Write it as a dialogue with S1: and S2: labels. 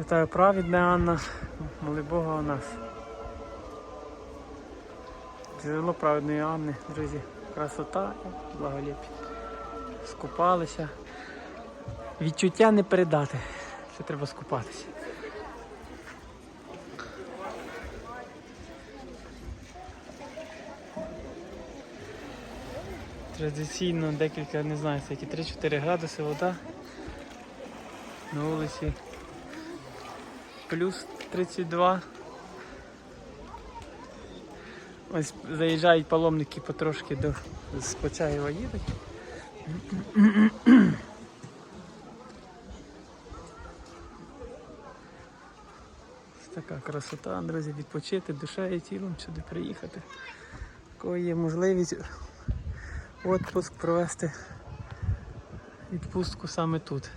S1: Святая праведна Анна, моли Бога у нас. Джерело праведної Анни, друзі. Красота, благолепі. Скупалися. Відчуття не передати, що треба скупатися. Традиційно декілька, не знаю, скільки 3-4 градуси вода. На вулиці плюс 32. Ось заїжджають паломники потрошки до з Почаєва їдуть. Ось така красота, друзі, відпочити душею тілом сюди приїхати. Кого є можливість відпуск провести відпустку саме тут.